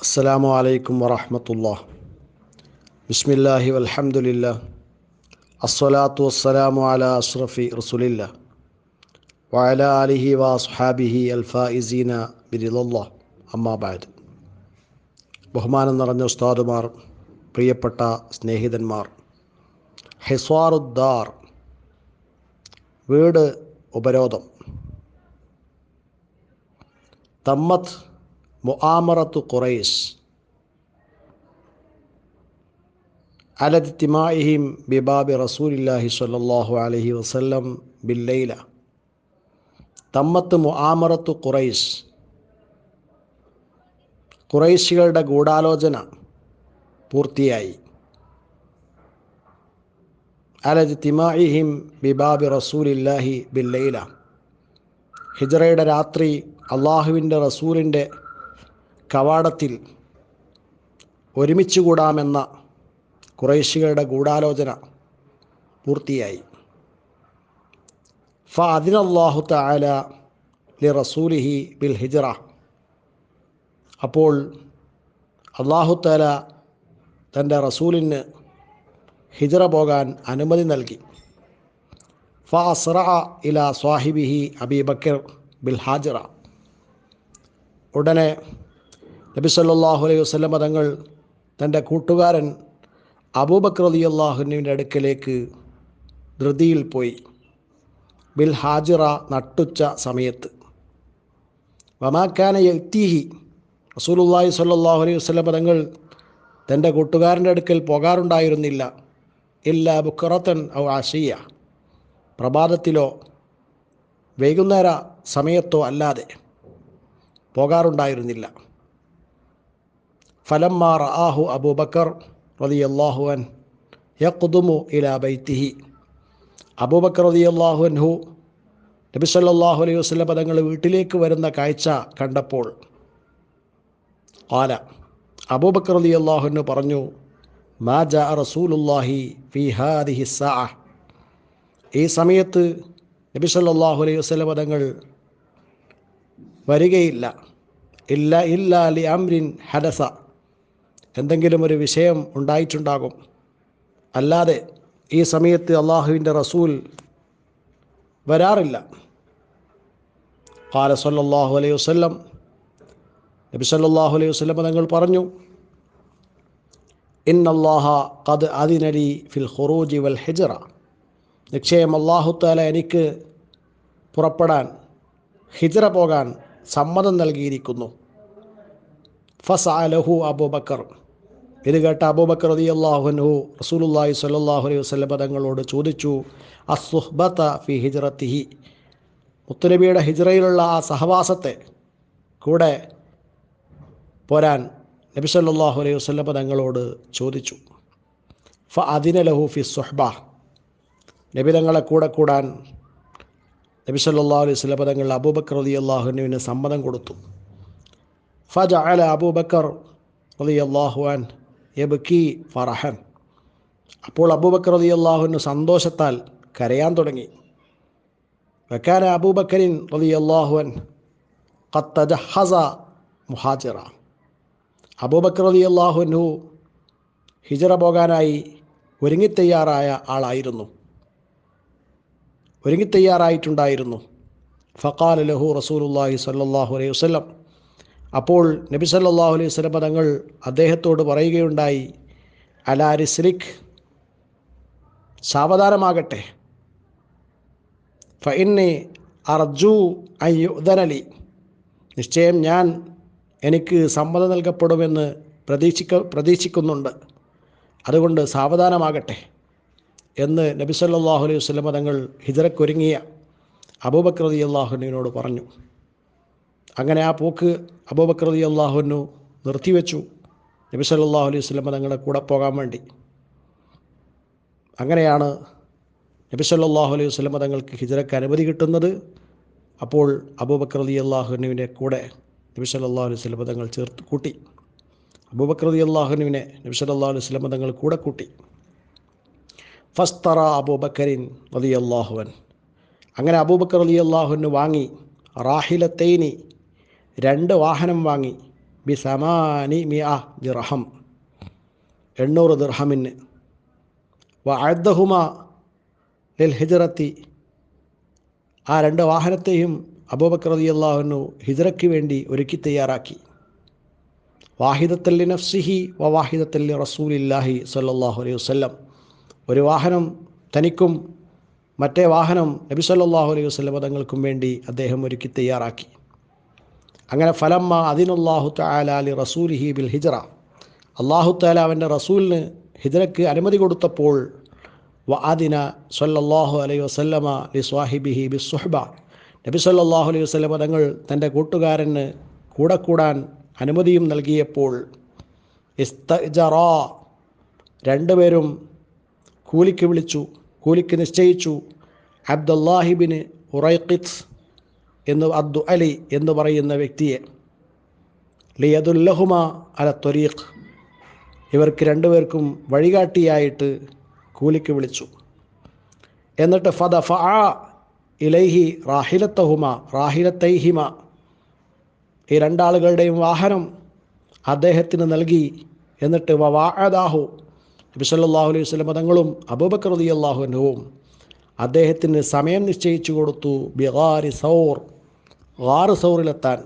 അസ്സലാമു അലൈക്കും വറഹമത്തുള്ള ബിസ്മില്ലാഹി വൽഹംദുലില്ല അസ്സലാത്തു വസ്സലാമു അല അഷ്റഫി റസുലില്ല വഅല ആലിഹി വസ്ഹാബിഹി അൽഫായിസീന ബിരിദല്ല അമ്മാബാദ് ബഹുമാനം നിറഞ്ഞ ഉസ്താദുമാർ പ്രിയപ്പെട്ട സ്നേഹിതന്മാർ ഹിസ്വാറുദ്ദാർ വീട് ഉപരോധം തമ്മത്ത് മുആമറത്തു ഖുറൈസ്. അലത്തിമായിഹിം ബിബാബി റസൂലില്ലാഹി സ്വല്ലല്ലാഹു അലൈഹി വസല്ലം ബില്ലൈല. തമ്മത്ത് മുആമറത്തു ഖുറൈസ്. ഖുറൈശികളുടെ ഗൂഢാലോചന പൂർത്തിയായി. അലജ്തിമായിഹിം ബിബാബി റസൂലില്ലാഹി ബില്ലൈല. ഹിജറയുടെ രാത്രി അള്ളാഹുവിന്റെ റസൂലിന്റെ കവാടത്തിൽ ഒരുമിച്ച് കൂടാമെന്ന കുറേശികളുടെ ഗൂഢാലോചന പൂർത്തിയായി. ഫ അതിനല്ലാഹു താല ലി റസൂലിഹി ബിൽ ഹിജറ. അപ്പോൾ അള്ളാഹു താല തന്റെ റസൂലിന് ഹിജറ പോകാൻ അനുമതി നൽകി. ഫ അസ്ര ഇല സ്വാഹിബിഹി അബീബക്കർ ബിൽ ഹാജിറ. ഉടനെ നബി സല്ലാഹു അലൈഹി വസ്ലമ തങ്ങൾ തന്റെ കൂട്ടുകാരൻ അബൂബക്കർ അലി അള്ളാഹുനുവിന്റെ അടുക്കലേക്ക് ധൃതിയിൽ പോയി. ബിൽ ഹാജിറ നട്ടുച്ച സമയത്ത്. വമാക്കാന എത്തീഹി റസൂലുല്ലാഹി സല്ലാഹു അലൈഹി വസ്ലമ തങ്ങൾ തന്റെ കൂട്ടുകാരന്റെ അടുക്കൽ പോകാറുണ്ടായിരുന്നില്ല. ഇല്ല ബുക്കറത്തൻ ഔ ആശിയ പ്രഭാതത്തിലോ വൈകുന്നേര സമയത്തോ അല്ലാതെ പോകാറുണ്ടായിരുന്നില്ല. ഫലമ്മാർ ആഹു അബൂബക്കർ റതി അള്ളാഹുവൻ യഖുദുമു ഇല ബൈത്തിഹി. അബൂബക്കർ റതി അള്ളാഹുൻഹു നബി സല്ലാഹു അലൈഹി വസ്ലം പദങ്ങൾ വീട്ടിലേക്ക് വരുന്ന കാഴ്ച കണ്ടപ്പോൾ ആല അബൂബക്കർ അലി അള്ളാഹുനു പറഞ്ഞു മാ റസൂലുല്ലാഹി ഫി ഹാദിഹി സാ ഈ സമയത്ത് നബി സല്ലാഹു അലൈഹി വസ്ലം പദങ്ങൾ വരികയില്ല. ഇല്ല ഇല്ല അലി അമ്രിൻ ഹദസ. എന്തെങ്കിലും ഒരു വിഷയം ഉണ്ടായിട്ടുണ്ടാകും. അല്ലാതെ ഈ സമയത്ത് അള്ളാഹുവിന്റെ റസൂൽ വരാറില്ല. ഖാല സല്ലാഹു അലൈഹി വസ്ലം നബി സല്ലാഹു അലൈഹി വസ്ലം തങ്ങൾ പറഞ്ഞു ഇന്നല്ലാഹ കത് അതിനലി ഫിൽ ഖുറൂജി വൽ ഹിജറ. നിശ്ചയം അള്ളാഹു താല എനിക്ക് പുറപ്പെടാൻ ഹിജറ പോകാൻ സമ്മതം നൽകിയിരിക്കുന്നു. ഫസ അലഹു അബൂബക്കർ. ഇത് കേട്ട അബൂബക്കർ റതി അള്ളാഹുനു റസൂലുല്ലാഹി സ്വല്ലാഹു അലൈഹി വസ്ലം തങ്ങളോട് ചോദിച്ചു അസുഹ്ബത്ത ഫി ഹിജ്റത്തിഹി? മുത്തുനബിയുടെ ഹിജ്റയിലുള്ള ആ സഹവാസത്തെ കൂടെ പോരാൻ നബി സല്ലാഹു അലൈഹി വസ്ലം തങ്ങളോട് ചോദിച്ചു ഫ അതിന ലഹു ഫി സുഹ്ബ? നബി തങ്ങളെ കൂടെ കൂടാൻ നബി സല്ലാ അലൈഹി വസ്ലം തങ്ങൾ അബൂബക്കർ റതി അള്ളാഹുനുവിന് സമ്മതം കൊടുത്തു. ഫജ അല അബൂബക്കർ റതി അള്ളാഹുവാൻ എബക്കി ഫറഹൻ. അപ്പോൾ അബൂബക്കർ റതി അള്ളാഹുവിന് സന്തോഷത്താൽ കരയാൻ തുടങ്ങി. വെക്കാന അബൂബക്കരിൻ റതി അള്ളാഹുവൻ ഖത്തജഹസ മുഹാജിറ. അബൂബക്കർ റതി അള്ളാഹുനു ഹിജറ പോകാനായി ഒരുങ്ങിത്തയ്യാറായ ആളായിരുന്നു. ഒരുങ്ങി ഒരുങ്ങിത്തയ്യാറായിട്ടുണ്ടായിരുന്നു. ഫക്കാൽ ലഹു റസൂലുല്ലാഹി സല്ലാഹു അലൈഹി വസ്ലം അപ്പോൾ നബി സല്ലാഹു അലൈഹി സ്വലമ തങ്ങൾ അദ്ദേഹത്തോട് പറയുകയുണ്ടായി അലാരി സിലിഖ് സാവധാനമാകട്ടെ. ഫഇന്നി അർജു അയ്യുദനലി നിശ്ചയം ഞാൻ എനിക്ക് സമ്മതം നൽകപ്പെടുമെന്ന് പ്രതീക്ഷിക്ക പ്രതീക്ഷിക്കുന്നുണ്ട്. അതുകൊണ്ട് സാവധാനമാകട്ടെ. എന്ന് നബി സല്ലാഹു അലൈഹി വസ്ലമ തങ്ങൾ ഹിജറക്കൊരുങ്ങിയ അബൂബക്രതി അള്ളാഹുനോട് പറഞ്ഞു. അങ്ങനെ ആ പോക്ക് അബൂബക്കർ റതി അള്ളാഹുനു നിർത്തിവെച്ചു. നബി സല്ലാഹു അലൈഹി സ്വലമ തങ്ങളുടെ കൂടെ പോകാൻ വേണ്ടി. അങ്ങനെയാണ് നബി സല്ലാഹു അലൈഹി വസ്ലമ തങ്ങൾക്ക് ഹിജറക്ക് അനുമതി കിട്ടുന്നത്. അപ്പോൾ അബൂബക്രതി അള്ളാഹുനുവിനെ കൂടെ നബി സല്ലാഹു അലൈഹി വസ്ലമ തങ്ങൾ ചേർത്ത് കൂട്ടി. അബൂബക്രതി അള്ളാഹുനുവിനെ നബി സല്ലാ അലൈഹി വസ്ലമ തങ്ങൾ കൂടെ കൂട്ടി. ഫസ്തറ അബൂബക്കരിൻ റതി അള്ളാഹുവൻ അങ്ങനെ അബൂബക്കർ അലി അള്ളാഹുവിന് വാങ്ങി റാഹിലത്തൈനി രണ്ട് വാഹനം വാങ്ങി. ബി സമാനി മി ആ ദിർഹം. എണ്ണൂറ് ദിർഹമിന്. വ അദ്ദഹുമ ലിൽ ഹിജറത്തി. ആ രണ്ട് വാഹനത്തെയും അബൂബക്കർ റളിയല്ലാഹു ഹിജറയ്ക്ക് വേണ്ടി ഒരുക്കി തയ്യാറാക്കി. വാഹിദത്തല്ലി നഫ്സിഹി വ വാഹിദത്തല്ലി റസൂലില്ലാഹി സല്ലാഹു അലൈഹി വസല്ലം. ഒരു വാഹനം തനിക്കും മറ്റേ വാഹനം നബി സല്ലാഹു അലൈഹി വസല്ലം തങ്ങൾക്കും വേണ്ടി അദ്ദേഹം ഒരുക്കി തയ്യാറാക്കി. അങ്ങനെ ഫലമ്മ അതിനുള്ളാഹു താലാലി റസൂലിഹി ബിൽ ഹിജറ. അള്ളാഹു താല റസൂലിന് ഹിജറയ്ക്ക് അനുമതി കൊടുത്തപ്പോൾ വ ആദിന സല്ലല്ലാഹു അലൈ വസല്ലമ ലി സ്വാഹിബിഹി ബി സുഹബ. നബി സല്ലാഹു അലൈഹി വസ്ലമ തങ്ങൾ തന്റെ കൂട്ടുകാരന് കൂടെ കൂടാൻ അനുമതിയും നൽകിയപ്പോൾ ഇസ്തജറ രണ്ടുപേരും കൂലിക്ക് വിളിച്ചു കൂലിക്ക് നിശ്ചയിച്ചു. അബ്ദുല്ലാഹിബിന് ഉറൈഖിത്ത് എന്ന് അബ്ദു അലി എന്ന് പറയുന്ന വ്യക്തിയെ. ലിയദുല്ലഹുമ അല ത്വരീഖ്. ഇവർക്ക് രണ്ടുപേർക്കും വഴികാട്ടിയായിട്ട് കൂലിക്ക് വിളിച്ചു. എന്നിട്ട് ഫദ ഫ ഇലൈഹി റാഹിലത്തഹുമ റാഹിലത്തൈഹിമ. ഈ രണ്ടാളുകളുടെയും വാഹനം അദ്ദേഹത്തിന് നൽകി. എന്നിട്ട് വവാഅദാഹു നബി സല്ലല്ലാഹു അലൈഹി വസ്ലം മതങ്ങളും അബൂബക്കർ അൻഹുവും അദ്ദേഹത്തിന് സമയം നിശ്ചയിച്ചു കൊടുത്തു. ബിഹാരി സൗർ. ഗാറ് സൗറിലെത്താൻ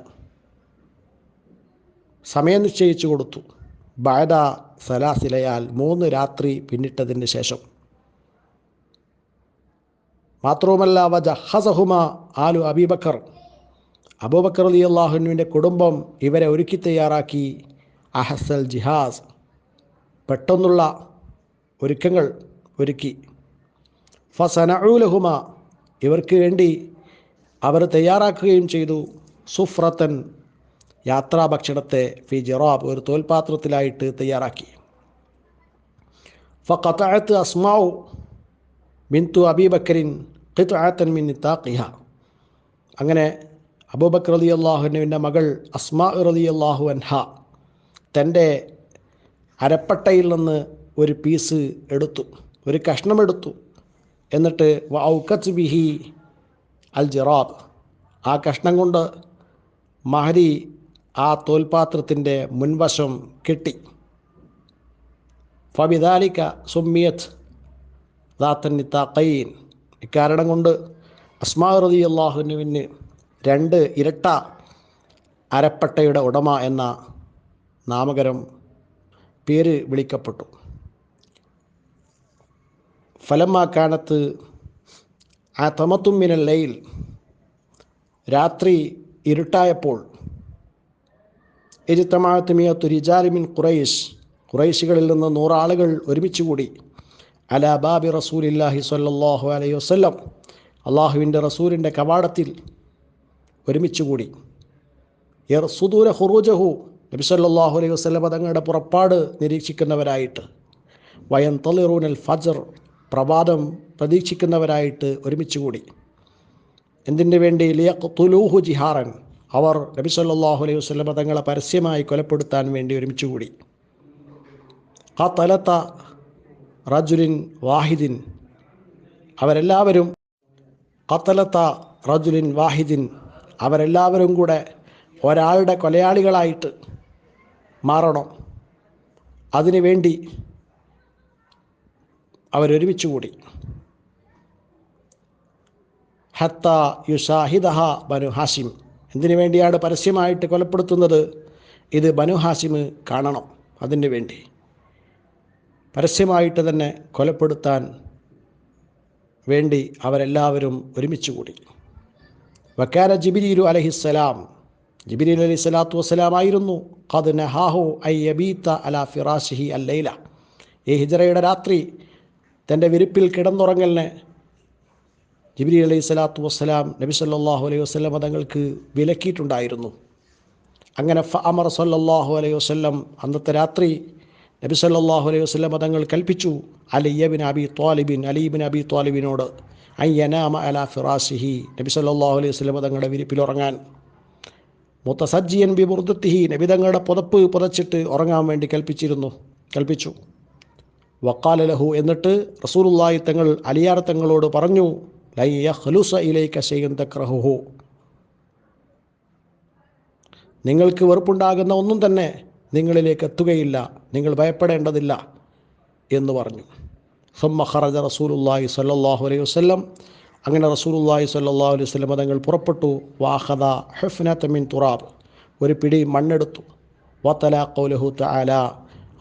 സമയം നിശ്ചയിച്ചു കൊടുത്തു. ബാദ സലാസിലയാൽ മൂന്ന് രാത്രി പിന്നിട്ടതിന് ശേഷം. മാത്രവുമല്ല വജഹസഹുമ ആലു അബീബക്കർ. അബൂബക്കർ അലി അള്ളാഹുനുവിന്റെ കുടുംബം ഇവരെ ഒരുക്കി തയ്യാറാക്കി. അഹസൽ ജിഹാസ്. പെട്ടെന്നുള്ള ഒരുക്കങ്ങൾ ഒരുക്കി. ഫസനഊലഹുമ ഇവർക്ക് വേണ്ടി അവർ തയ്യാറാക്കുകയും ചെയ്തു. സുഫ്രത്തൻ യാത്രാഭക്ഷണത്തെ ഫി ജെറോബ് ഒരു തോൽപാത്രത്തിലായിട്ട് തയ്യാറാക്കി. ഫഖത്തഅത്ത് അസ്മാവ് ബിന്തു അബീബക്കരിൻ ഖിത്അത്തൻ മിൻ താഖിഹ അങ്ങനെ അബൂബക്കർ റളി അള്ളാഹുനുവിന്റെ മകൾ അസ്മാ റളി അള്ളാഹു അൻഹ തന്റെ അരപ്പട്ടയിൽ നിന്ന് ഒരു പീസ് എടുത്തു ഒരു കഷ്ണം എടുത്തു. എന്നിട്ട് വൗക്കത്ത് ബിഹി അൽ ജിറാബ് ആ കഷ്ണം കൊണ്ട് മഹരി ആ തോൽപാത്രത്തിന്റെ മുൻവശം കെട്ടി. ഫബിദാലിക്ക ദാത്തൻ ദാത്തന്നിത്താക്കൈൻ ഇക്കാരണം കൊണ്ട് അസ്മാ റതി അള്ളാഹുനുവിന് രണ്ട് ഇരട്ട അരപ്പട്ടയുടെ ഉടമ എന്ന നാമകരം പേര് വിളിക്കപ്പെട്ടു. ഫലമാക്കാനത്ത് ആ തമത്തുമ്മിനൽ ലയിൽ രാത്രി ഇരുട്ടായപ്പോൾ എജിത്തമാഴത്തുമിയത്തു റിജാലിമിൻ ഖുറൈഷ് ഖുറൈശികളിൽ നിന്ന് നൂറാളുകൾ ഒരുമിച്ച് കൂടി അല ബാബി റസൂലില്ലാഹി സ്വല്ലല്ലാഹു അലൈഹി വസല്ലം അള്ളാഹുവിന്റെ റസൂലിന്റെ കവാടത്തിൽ ഒരുമിച്ച് കൂടി യർ സുദൂര ഹുറൂജഹു നബി സല്ലാഹു അലൈഹി വസ്ലം തങ്ങളുടെ പുറപ്പാട് നിരീക്ഷിക്കുന്നവരായിട്ട്. വയൻ തളിറൂനൽ ഫജർ പ്രഭാതം പ്രതീക്ഷിക്കുന്നവരായിട്ട് ഒരുമിച്ച് കൂടി എന്തിനു വേണ്ടി ലിയഖ്തുലൂഹു ജിഹാറൻ? അവർ നബി സല്ലല്ലാഹു അലൈഹി വസ്ലമ തങ്ങളെ പരസ്യമായി കൊലപ്പെടുത്താൻ വേണ്ടി ഒരുമിച്ച് കൂടി ആ തലത്ത റജുലിൻ വാഹിദിൻ. അവരെല്ലാവരും കത്തലത്ത റജുലിൻ വാഹിദിൻ. അവരെല്ലാവരും കൂടെ ഒരാളുടെ കൊലയാളികളായിട്ട് മാറണം. അതിനു വേണ്ടി അവരൊരുമിച്ച് കൂടി ഹത്ത യുഷാഹിദഹ ബനു ഹാഷിം എന്തിനു വേണ്ടിയാണ് പരസ്യമായിട്ട് കൊലപ്പെടുത്തുന്നത്? ഇത് ബനു ഹാസിം കാണണം അതിന് വേണ്ടി. പരസ്യമായിട്ട് തന്നെ കൊലപ്പെടുത്താൻ വേണ്ടി അവരെല്ലാവരും ഒരുമിച്ച് കൂടി. വക്കാന ജിബിരിലു അലഹിസ്സലാം. ജിബിരിൽ അലി സ്വലാത്തു വസ്സലാമായിരുന്നു. ഖദ് നഹാഹു ഐ യബീത്ത അല ഫിറാഷിഹി അല്ലൈല ഈ ഹിജറയുടെ രാത്രി തന്റെ വിരിപ്പിൽ കിടന്നുറങ്ങലിനെ ജിബിരി അലൈഹി സ്വലാത്തു വസ്സലാം നബി സല്ലാഹു അലൈഹി വസ്ലം മതങ്ങൾക്ക് വിലക്കിയിട്ടുണ്ടായിരുന്നു. അങ്ങനെ ഫ അമർ സല്ലാഹു അലൈഹി വസ്ലം അന്നത്തെ രാത്രി നബി സല്ലാഹു അലൈഹി വസ്ലം മതങ്ങൾ കൽപ്പിച്ചു. അലിയബിൻ അബി ത്വാലിബിൻ അലീബിൻ അബി ത്വാലിബിനോട് അയ്യനാമ അല ഫിറാസിഹി നബി സല്ലാഹു അലൈഹി വസ്ലം മതങ്ങളുടെ വിരിപ്പിൽ ഉറങ്ങാൻ മുത്തസജ്ജിയൻ ബി ബുർദത്തിഹി നബി തങ്ങളുടെ പുതപ്പ് പുതച്ചിട്ട് ഉറങ്ങാൻ വേണ്ടി കൽപ്പിച്ചിരുന്നു കൽപ്പിച്ചു. വക്കാലലഹു എന്നിട്ട് റസൂലുള്ളാഹി തങ്ങൾ അലിയാർ തങ്ങളോട് പറഞ്ഞു ലൈ യഖ്ലുസ ഇലൈക ശൈഅൻ തക്റഹുഹു നിങ്ങൾക്ക് വെറുപ്പുണ്ടാകുന്ന ഒന്നും തന്നെ നിങ്ങളിലേക്ക് എത്തുകയില്ല. നിങ്ങൾ ഭയപ്പെടേണ്ടതില്ല എന്ന് പറഞ്ഞു. സുമ്മ ഖറജ റസൂലുല്ലാഹി സ്വല്ലല്ലാഹു അലൈഹി വസല്ലം അങ്ങനെ റസൂലുല്ലാഹി സ്വല്ലല്ലാഹു അലൈഹി വസല്ലം തങ്ങൾ പുറപ്പെട്ടു. വാഹദ ഹുഫ്നത മിൻ തുറാബ്. ഒരു പിടി മണ്ണെടുത്തു. വത്തല കൗലഹു തആല.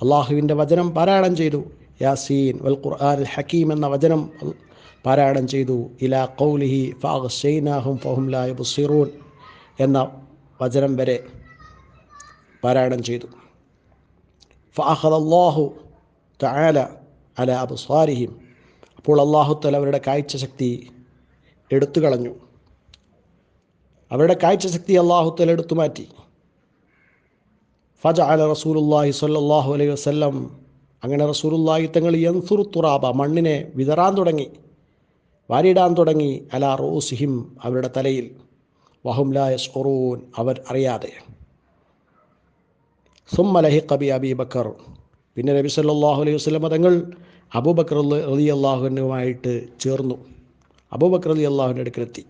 അള്ളാഹുവിന്റെ വചനം പാരായണം ചെയ്തു. യാസീൻ വൽ ഖുർആൻ ഹക്കീം എന്ന വചനം പാരായണം ചെയ്തു. ഇലാ ഫഅഗ്ശൈനാഹും ഫഹും ലാ യുബ്സിറൂൻ എന്ന വചനം വരെ പാരായണം ചെയ്തു. ഫാഹദല്ലാഹു താല അല അബ്സാരിഹിം. അപ്പോൾ അള്ളാഹുത്തല അവരുടെ കാഴ്ചശക്തി എടുത്തു കളഞ്ഞു. അവരുടെ കാഴ്ചശക്തി അള്ളാഹുത്തല എടുത്തു മാറ്റി. ഫജ അല റസൂലുല്ലാഹി സ്വല്ലല്ലാഹു അലൈഹി വസ്ലം അങ്ങനെ റസൂലുല്ലാഹി തങ്ങൾ യൻസുർ തുറാബ മണ്ണിനെ വിതറാൻ തുടങ്ങി. വാരിയിടാൻ തുടങ്ങി അലാ റോസിഹിം അവരുടെ തലയിൽ. വഹുംലായ ലാ യസ്ഖുറൂൻ അവർ അറിയാതെ. സുമ്മ കബി അബി ബക്കർ. പിന്നെ നബി സല്ലാഹു അലൈഹി വസ്ലം തങ്ങൾ അബൂബക്കർ അലി അള്ളാഹുനുമായിട്ട് ചേർന്നു. അബൂബക്കർ അലി അള്ളാഹുവിന്റെ അടുക്കലെത്തി.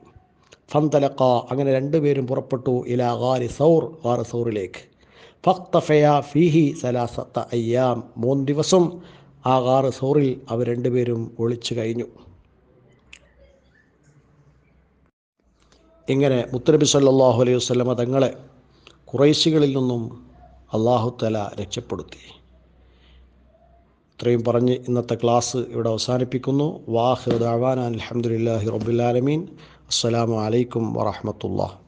ഫന്തലക്ക അങ്ങനെ രണ്ടുപേരും പുറപ്പെട്ടു ഇലാ ഗാരി സൗർ ഗാർ സൗറിലേക്ക്. ഫക്തഫയ ഫീഹി സലാസത്ത അയ്യാം. മൂന്ന് ദിവസം ആ ഗാറ് സൗറിൽ അവർ രണ്ടുപേരും ഒളിച്ചു കഴിഞ്ഞു. ഇങ്ങനെ മുത്തനബി സല്ലാഹു അലൈഹി വസ്ലമ തങ്ങളെ കുറേശികളിൽ നിന്നും അള്ളാഹുത്തല രക്ഷപ്പെടുത്തി. ഇത്രയും പറഞ്ഞ് ഇന്നത്തെ ക്ലാസ് ഇവിടെ അവസാനിപ്പിക്കുന്നു. വാഹിർ ദാവാൻ അലഹമുല്ലാഹി റബുലാലമീൻ അസ്സലാമു അലൈക്കും വറഹമത്തുള്ള